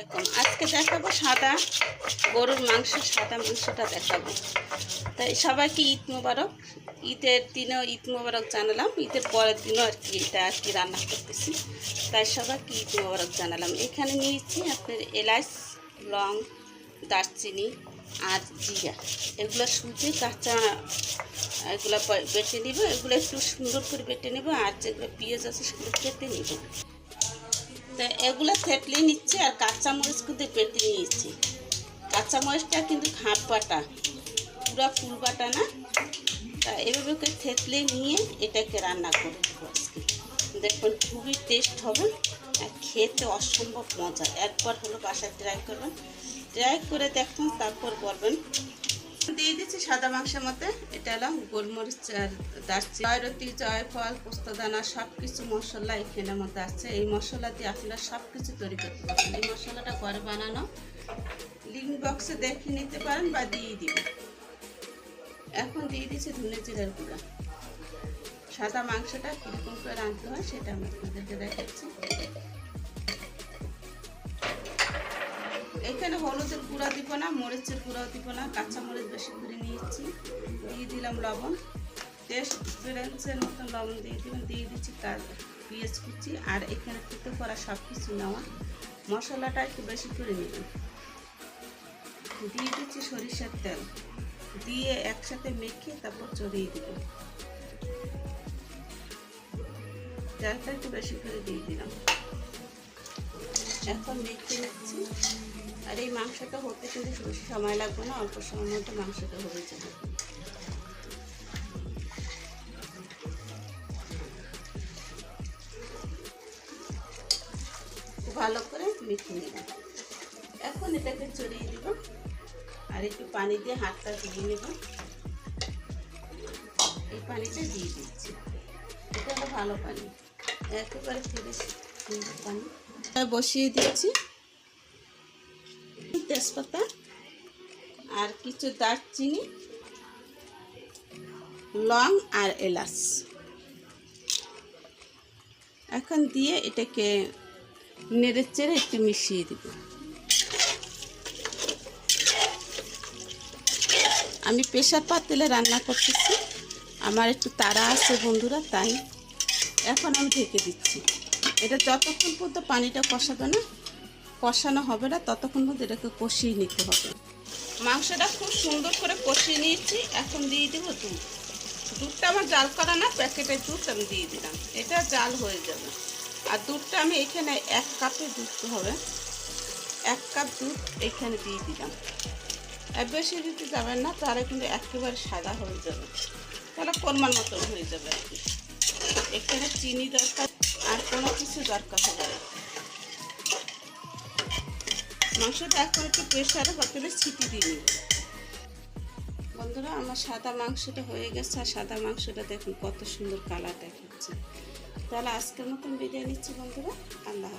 আলাইকুম আজকে দেখাবো সাদা গরুর মাংস সাদা মাংসটা দেখাবো। তাই সবাইকে ঈদ মোবারক। ঈদের দিনেও ঈদ মোবারক জানালাম। ঈদের পরের দিনও আর কি এটা আর কি রান্না করতেছি। তাই সবাইকে ঈদ মোবারক জানালাম। এখানে নিয়েছি আপনার এলাচ লং, দারচিনি আর জিরা। এগুলো সুজি, কাঁচা, এগুলো বেটে নিব। এগুলো একটু সুন্দর করে বেটে নেব। আর যেগুলো পেঁয়াজ আছে সেগুলো কেটে নিব। তা এগুলো থেতলে নিচ্ছে আর কাঁচা মরিচ কিন্তু পেটে নিয়েছি। কাঁচা মরিচটা কিন্তু হাফ বাটা, পুরো ফুল বাটা না। তা এভাবে করে থেতলে নিয়ে এটাকে রান্না করে দেবো আজকে। দেখবেন খুবই টেস্ট হবে আর খেতে অসম্ভব মজা। একবার হলো বাসায় ট্রাই করবেন। ট্রাই করে দেখুন, তারপর বলবেন সাদা মাংসের মধ্যে এটা হলো গোলমরিচ আর দারচিনি। জয়রতি জয়ফল, পোস্তদানা সব কিছু মশলা এখানের মধ্যে আছে। এই মশলা দিয়ে আপনারা সব কিছু তৈরি করতে পারবেন। এই মশলাটা ঘরে বানানো। লিঙ্ক বক্সে দেখে নিতে পারেন বা দিয়ে দিবেন। এখন দিয়ে দিচ্ছি ধনে জিরার গুঁড়া। সাদা মাংসটা কীরকম করে রাঁধতে হয় সেটা আমি আপনাদেরকে দেখাচ্ছি। এখানে হলুদের গুঁড়া দিব না, মরিচের গুঁড়াও দিব না কাঁচা মরিচ বেশি করে নিয়েছি, দিয়ে দিলাম লবণ। টেস্ট এক্সপিরিয়েন্সের মতন লবণ দিয়ে দিলাম দিয়ে দিচ্ছি কাজ পেঁয়াজ কুচি আর এখানে থেকে করা সব কিছু নেওয়া। মশলাটা একটু বেশি করে নেবেন। দিয়ে দিচ্ছি সরিষার তেল। দিয়ে একসাথে মেখে তারপর চড়িয়ে দেবেন তেলটা একটু বেশি করে দিয়ে দিলাম। এখন মেখে নিচ্ছি। আর এই মাংসটা হতে কিন্তু বেশি সময় লাগবে না, অল্প সময়ের মধ্যে মাংসটা হয়ে যাবে। ভালো করে মেখে নেব। এখন এটাকে চড়িয়ে দিব আর একটু পানি দিয়ে হাতটা ধুয়ে নেব। এই পানিটা দিয়ে দিচ্ছি। এটা ভালো পানি। একেবারে ফ্রেশ পানি বসিয়ে দিচ্ছি তেজপাতা আর কিছু দারচিনি, লং আর এলাচ। এখন দিয়ে এটাকে নেড়ে চেড়ে একটু মিশিয়ে দিব। আমি প্রেশার পাতিলে রান্না করতেছি। আমার একটু তাড়া আছে বন্ধুরা, তাই। এখন আমি ঢেকে দিচ্ছি। এটা যতক্ষণ পর্যন্ত পানিটা কষাবে না কষানো হবে না, ততক্ষণ মধ্যে এটাকে কষিয়ে নিতে হবে। মাংসটা খুব সুন্দর করে কষিয়ে নিয়েছি, এখন দিয়ে দেবো দুধ। দুধটা আমার জাল করা না প্যাকেটের দুধ আমি দিয়ে দিলাম। এটা জাল হয়ে যাবে। আর দুধটা আমি এখানে এক কাপে দুধ হবে। এক কাপ দুধ এখানে দিয়ে দিলাম। বেশি দিতে যাবেন না, তাহলে কিন্তু একেবারে সাদা হয়ে যাবে। তাহলে কোরমার মতন হয়ে যাবে আর কি। এখানে চিনি দরকার, আর কোনো কিছু দরকার হবে মাংসটা এখন একটু প্রেশারে হোটেলে ছিটি দিয়ে নিব বন্ধুরা, আমার সাদা মাংসটা হয়ে গেছে, আর সাদা মাংসটা দেখুন কত সুন্দর কালার দেখাচ্ছে তাহলে আজকের মতন বিরিয়ানি নিচ্ছি বন্ধুরা, আল্লাহ।